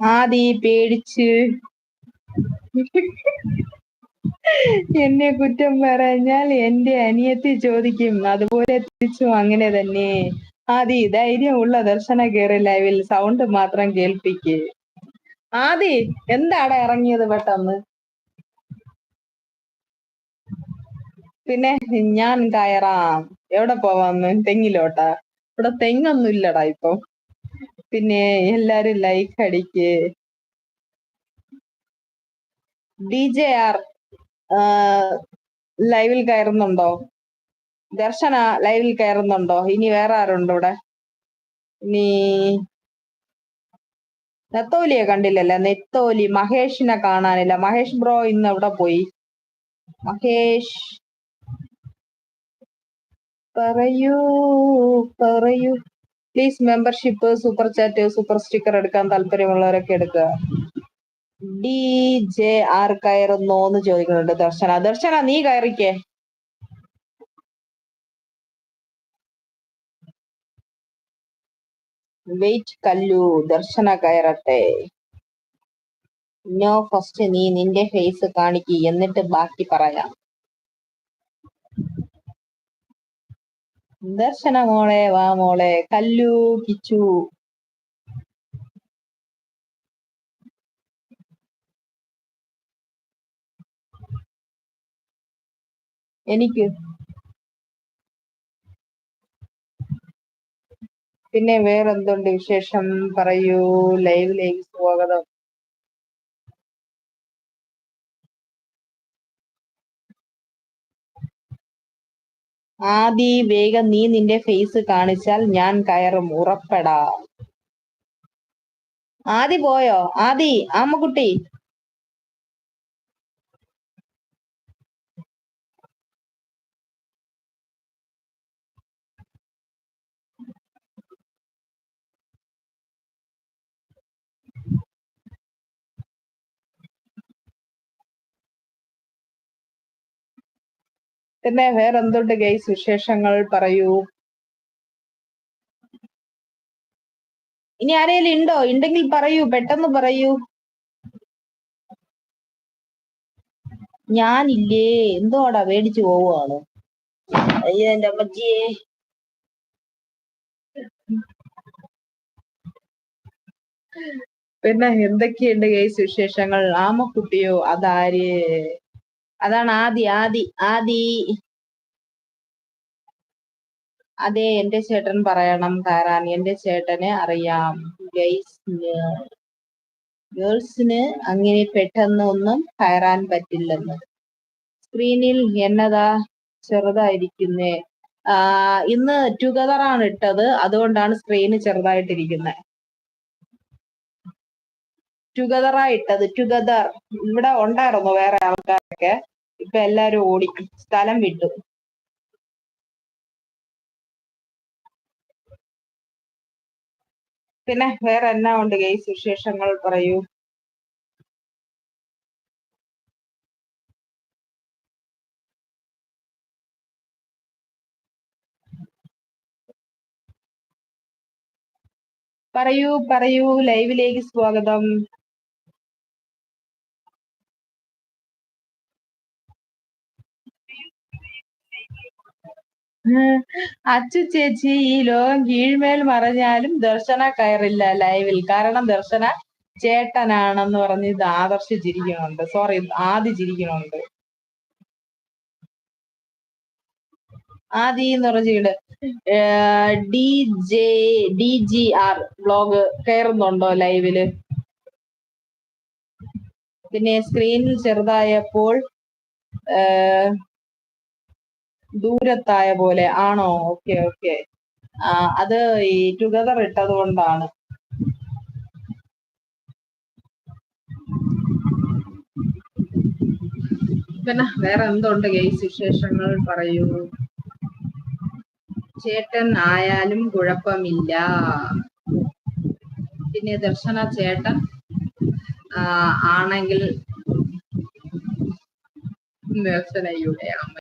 ആദി പേടിച്ച്. എന്നെ കുറ്റം പറഞ്ഞാൽ എന്റെ അനിയത്തി ചോദിക്കും അതുപോലെ തിരിച്ചു അങ്ങനെ തന്നെ. ആദി ധൈര്യം ഉള്ള ദർശന കേറി ലൈവിൽ സൗണ്ട് മാത്രം കേൾപ്പിക്ക്. ആദി എന്താണ് ഇറങ്ങിയത് പെട്ടെന്ന്? പിന്നെ ഞാൻ കയറാം. എവിടെ പോവാന്ന് തെങ്ങിലോട്ടാ. ഇവിടെ തെങ്ങൊന്നും ഇല്ലടാ ഇപ്പൊ. പിന്നെ എല്ലാരും ലൈക്ക് അടിക്ക്. ഡി ജെ ആർ ലൈവിൽ കയറുന്നുണ്ടോ? ദർശന ലൈവിൽ കയറുന്നുണ്ടോ? ഇനി വേറെ ആരുണ്ടോ ഇവിടെ? ഇനി നെത്തോലിയെ കണ്ടില്ലല്ലേ? നെത്തോലി മഹേഷിനെ കാണാനില്ല. മഹേഷ് ബ്രോ ഇന്ന് എവിടെ പോയി? മഹേഷ് പറയൂ പറയൂ. Please membership super chat super sticker എടുക്കാൻ താല്പര്യമുള്ളവരൊക്കെ എടുക്കുക. ഡി ജെ ആർ കയറുന്നോ എന്ന് ചോദിക്കുന്നുണ്ട് ദർശന. ദർശന നീ കയറിക്കേ. വെയിറ്റ് കല്ലു ദർശന കയറട്ടെ. നോ ഫസ്റ്റ് നീ നിന്റെ ഫേസ് കാണിക്ക്. എന്നിട്ട് ബാക്കി പറയാം. ദർശന മോളെ വാ മോളെ. കല്ലു കിച്ചു. എനിക്ക് പിന്നെ വേറെന്തുണ്ട് വിശേഷം? പറയൂ. ലൈവിലേക്ക് സ്വാഗതം. ആദി വേഗം നീ നിന്റെ ഫേസ് കാണിച്ചാൽ ഞാൻ കയറും. ഉറപ്പെടാ. ആദി പോയോ? ആദി ആമ്മക്കുട്ടി പിന്നെ വേറെന്തുണ്ട് ഗൈസ് വിശേഷങ്ങൾ? പറയൂ. ഇനി ആരെങ്കിലും ഉണ്ടോ? ഉണ്ടെങ്കിൽ പറയൂ. പെട്ടെന്ന് പറയൂ. ഞാനില്ലേ? എന്തോടാ മേടിച്ചു പോവുകയാണ് അയ്യോ എന്റെ അമ്മച്ചിയെ. പിന്നെ എന്തൊക്കെയുണ്ട് ഗൈസ് വിശേഷങ്ങൾ? ആമക്കുട്ടിയോ? അതാര്? അതാണ് ആദി ആദി ആദി. അതെ എന്റെ ചേട്ടൻ പറയണം കാരാൻ എന്റെ ചേട്ടനെ അറിയാം. ഗൈസ് ഗേൾസിന് അങ്ങനെ പെട്ടെന്ന് ഒന്നും കയറാൻ പറ്റില്ലെന്ന്. സ്ക്രീനിൽ എന്നതാ ചെറുതായിരിക്കുന്നേ. ഇന്ന് ടുഗദർ ആണ് ഇട്ടത്. അതുകൊണ്ടാണ് സ്ക്രീന് ചെറുതായിട്ടിരിക്കുന്നത് ടുഗദറാ ഇട്ടത് ടുഗദർ ഇവിടെ ഉണ്ടായിരുന്നു വേറെ ആൾക്കാരൊക്കെ? ഇപ്പൊ എല്ലാരും ഓടി സ്ഥലം വിട്ടു. പിന്നെ വേറെ എന്നാ ഉണ്ട് ഗെയ്സ് വിശേഷങ്ങൾ പറയൂ? പറയൂ പറയൂ ലൈവിലേക്ക് സ്വാഗതം. അച്ചു ചേച്ചി ഈ ലോകം കീഴ്മേൽ മറഞ്ഞാലും ദർശന കയറില്ല ലൈവിൽ കാരണം ദർശന ചേട്ടനാണെന്ന് പറഞ്ഞ് ഇത് ആദർശിച്ചിരിക്കുന്നുണ്ട് സോറി ആദി ചിരിക്കുന്നുണ്ട്. ആദി എന്ന് പറഞ്ഞിട്ട് D J D G R blog കയറുന്നുണ്ടോ ലൈവിൽ പിന്നെ സ്ക്രീനിൽ ചെറുതായപ്പോൾ ദൂരത്തായ പോലെ. ആണോ? Okay okay. അത് ഈ ടുഗദർ ഇട്ടത് കൊണ്ടാണ് പിന്നെ വേറെ എന്തുണ്ട് ഗെയ്സ് വിശേഷങ്ങൾ? പറയൂ. ചേട്ടൻ ആയാലും കുഴപ്പമില്ല. പിന്നെ ദർശന ചേട്ടൻ ആണെങ്കിൽ ദർശനയുടെ അമ്മ